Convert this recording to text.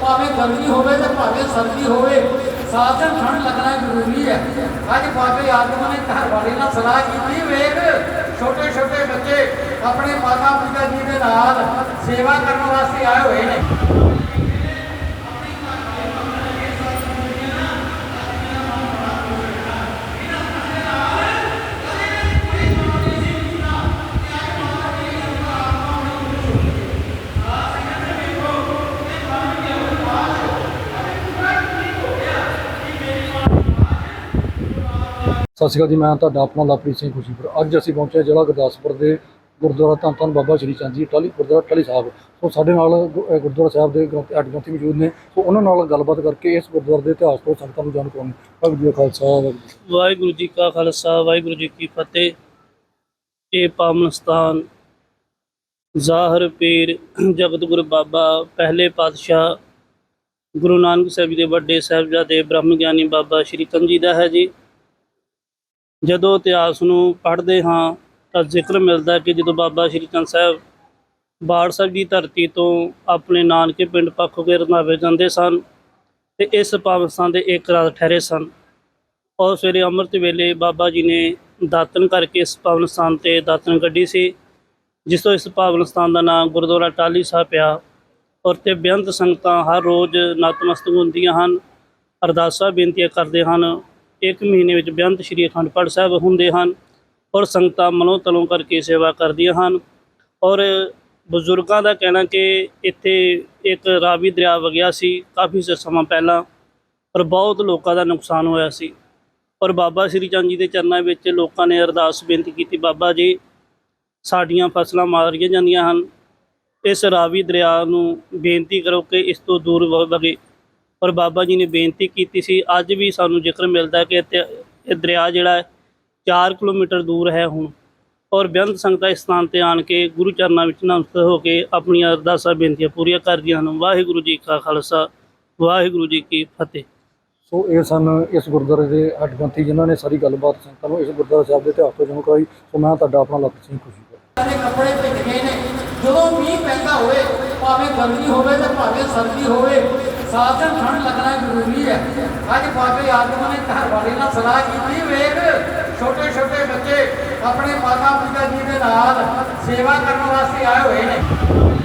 ਭਾਵੇਂ ਗਰਮੀ ਹੋਵੇ ਤੇ ਭਾਵੇਂ ਸਰਦੀ ਹੋਵੇ ਸਾਧਨ ਠੰਡ ਲੱਗਣਾ ਜ਼ਰੂਰੀ ਹੈ। ਅੱਜ ਬਾਬੇ ਆਦਮ ਨੇ ਘਰ ਵਾਲੇ ਨਾਲ ਸਲਾਹ ਕੀਤੀ, ਵੇਖ। ਆਪਣੇ ਮਾਤਾ ਪਿਤਾ ਜੀ ਦੇ ਨਾਲ ਸੇਵਾ ਕਰਨ ਵਾਸਤੇ ਆਏ ਹੋਏ ਨੇ। ਸਤਿ ਸ਼੍ਰੀ ਅਕਾਲ ਜੀ, ਮੈਂ ਤੁਹਾਡਾ ਆਪਣਾ ਲਵਪ੍ਰੀਤ ਸਿੰਘ ਖੁਸ਼ੀਪੁਰ। ਅੱਜ ਅਸੀਂ ਪਹੁੰਚੇ ਜ਼ਿਲ੍ਹਾ ਗੁਰਦਾਸਪੁਰ ਦੇ ਗੁਰਦੁਆਰਾ ਧੰਨ ਧੰਨ ਬਾਬਾ ਸ਼੍ਰੀ ਚੰਦ ਜੀ ਟਾਲੀ ਗੁਰਦੁਆਰਾ ਟਾਲੀ ਸਾਹਿਬ। ਸੋ ਸਾਡੇ ਨਾਲ ਗੁ- ਅਹ, ਗੁਰਦੁਆਰਾ ਸਾਹਿਬ ਦੇ ਗ੍ਰੰਥ ਅੱਡ ਗ੍ਰੰਥੀ ਮੌਜੂਦ ਨੇ। ਸੋ ਉਹਨਾਂ ਨਾਲ ਗੱਲਬਾਤ ਕਰਕੇ ਇਸ ਗੁਰਦੁਆਰੇ ਦੇ ਇਤਿਹਾਸ ਤੋਂ ਸੰਗਤਾਂ ਨੂੰ ਜਾਣੂ ਕਰਾਉਣੀ। ਵਾਹਿਗੁਰੂ ਜੀ ਕਾ ਖਾਲਸਾ, ਵਾਹਿਗੁਰੂ ਜੀ ਕੀ ਵਾਹਿਗੁਰੂ ਜੀ ਕਾ ਖਾਲਸਾ, ਵਾਹਿਗੁਰੂ ਜੀ ਕੀ ਫਤਿਹ। ਇਹ ਪਾਵਨ ਸਥਾਨ ਜ਼ਾਹਰ ਪੀਰ ਜਗਤ ਗੁਰੂ ਬਾਬਾ ਪਹਿਲੇ ਪਾਤਸ਼ਾਹ ਗੁਰੂ ਨਾਨਕ ਸਾਹਿਬ ਜੀ ਦੇ ਵੱਡੇ ਸਾਹਿਬਜ਼ਾਦੇ ਬ੍ਰਹਮ ਗਿਆਨੀ ਬਾਬਾ ਸ਼੍ਰੀ ਚੰਦ ਜੀ ਦਾ ਹੈ ਜੀ। ਜਦੋਂ ਇਤਿਹਾਸ ਨੂੰ ਪੜ੍ਹਦੇ ਹਾਂ ਜ਼ਿਕਰ ਮਿਲਦਾ ਕਿ ਜਦੋਂ ਬਾਬਾ ਸ਼੍ਰੀ ਚੰਦ ਸਾਹਿਬ ਬਾੜ ਸਾਹਿਬ ਦੀ ਧਰਤੀ ਤੋਂ ਆਪਣੇ ਨਾਨਕੇ ਪਿੰਡ ਪੱਖੋ ਕੇ ਰੰਧਾਵੇ ਜਾਂਦੇ ਸਨ ਤੇ ਇਸ ਪਾਵਨ ਸਥਾਨ ਦੇ ਇੱਕ ਰਾਤ ਠਹਿਰੇ ਸਨ। ਔਰ ਸਵੇਰੇ ਅੰਮ੍ਰਿਤ ਵੇਲੇ ਬਾਬਾ ਜੀ ਨੇ ਦਾਤਨ ਕਰਕੇ ਇਸ ਪਾਵਨ ਸਥਾਨ ਤੇ ਦਾਤਨ ਕੱਢੀ ਸੀ, ਜਿਸ ਤੋਂ ਇਸ ਪਾਵਨ ਸਥਾਨ ਦਾ ਨਾਮ ਗੁਰਦੁਆਰਾ ਟਾਲੀ ਸਾਹਿਬ ਪਿਆ। ਔਰ ਤੇ ਬੇਅੰਤ ਸੰਗਤਾਂ ਹਰ ਰੋਜ਼ ਨਤਮਸਤਕ ਹੁੰਦੀਆਂ ਹਨ। ਅਰਦਾਸਾਂ ਬੇਨਤੀਆਂ ਕਰਦੇ ਹਨ। ਇੱਕ ਮਹੀਨੇ ਵਿੱਚ ਬੇਅੰਤ ਸ਼੍ਰੀ ਅਖੰਡ ਪਾਠ ਸਾਹਿਬ ਹੁੰਦੇ ਹਨ। ਔਰ ਸੰਗਤਾਂ ਮਲੋਂ ਤਲੋਂ ਕਰਕੇ ਸੇਵਾ ਕਰਦੀਆਂ ਹਨ। ਔਰ ਬਜ਼ੁਰਗਾਂ ਦਾ ਕਹਿਣਾ ਕਿ ਇੱਥੇ ਇੱਕ ਰਾਵੀ ਦਰਿਆ ਵਗਿਆ ਸੀ, ਕਾਫੀ ਸ- ਸਮਾਂ ਪਹਿਲਾਂ, ਔਰ ਬਹੁਤ ਲੋਕਾਂ ਦਾ ਨੁਕਸਾਨ ਹੋਇਆ ਸੀ। ਔਰ ਬਾਬਾ ਸ੍ਰੀ ਚੰਦ ਜੀ ਦੇ ਚਰਨਾਂ ਵਿੱਚ ਲੋਕਾਂ ਨੇ ਅਰਦਾਸ ਬੇਨਤੀ ਕੀਤੀ, ਬਾਬਾ ਜੀ, ਸਾਡੀਆਂ ਫਸਲਾਂ ਮਾਰੀਆਂ ਜਾਂਦੀਆਂ ਹਨ। ਇਸ ਰਾਵੀ ਦਰਿਆ ਨੂੰ ਬੇਨਤੀ ਕਰੋ ਕਿ ਇਸ ਤੋਂ ਦੂਰ ਵ- ਵਗੇ। ਔਰ ਬਾਬਾ ਜੀ ਨੇ ਬੇਨਤੀ ਕੀਤੀ ਸੀ, ਅੱਜ ਵੀ ਸਾਨੂੰ ਜ਼ਿਕਰ ਮਿਲਦਾ ਕਿ ਇਹ ਦਰਿਆ ਜਿਹੜਾ 4 ਕਿਲੋਮੀਟਰ ਦੂਰ ਹੈ ਹੁਣ। ਔਰ ਬੇਅੰਤ ਸੰਗਤਾਂ ਇਸ ਸਥਾਨ ਤੇ ਆਣ ਕੇ ਗੁਰੂ ਚਰਨਾਂ ਵਿੱਚ ਨਮਸਤ ਹੋ ਕੇ ਆਪਣੀਆਂ ਅਰਦਾਸਾਂ ਬੇਨਤੀਆਂ ਪੂਰੀਆਂ ਕਰਦੀਆਂ ਹਨ। ਵਾਹਿਗੁਰੂ ਜੀ ਕਾ ਖਾਲਸਾ ਵਾਹਿਗੁਰੂ ਜੀ ਕੀ ਫਤਿਹ। ਸੋ ਇਹ ਸਨ ਇਸ ਗੁਰਦੁਆਰੇ ਦੇ ਗ੍ਰੰਥੀ ਜਿਨ੍ਹਾਂ ਨੇ ਸਾਰੀ ਗੱਲਬਾਤ ਸੰਗਤਾਂ ਨੂੰ ਇਸ ਗੁਰਦੁਆਰਾ ਸਾਹਿਬ ਦੇ ਇਤਿਹਾਸ ਤੋਂ ਜਾਣੂ ਕਰਾਈ। ਸੋ ਮੈਂ ਤੁਹਾਡਾ ਆਪਣਾ ਲਵਪ੍ਰੀਤ ਸਿੰਘ ਖੁਸ਼ੀਪੁਰ ਦੇ ਕੱਪੜੇ ਭਿੱਜ ਗਏ ਨੇ। ਜਦੋਂ ਮੀਂਹ ਪੈਂਦਾ ਹੋਵੇ ਭਾਵੇਂ ਗਰਮੀ ਹੋਵੇ ਤੇ ਭਾਵੇਂ ਸਰਦੀ ਹੋਵੇ ਸਾਧਨ ਠੰਡ ਲੱਗਣਾ ਜ਼ਰੂਰੀ ਹੈ। ਅੱਜ ਬਾਬੇ ਆਦਮ ਨੇ ਘਰ ਵਾਲੇ ਨਾਲ ਸਲਾਹ ਕੀਤੀ ਵੇਖ। ਛੋਟੇ ਛੋਟੇ ਬੱਚੇ ਆਪਣੇ ਮਾਤਾ ਪਿਤਾ ਜੀ ਦੇ ਨਾਲ ਸੇਵਾ ਕਰਨ ਵਾਸਤੇ ਆਏ ਹੋਏ ਨੇ।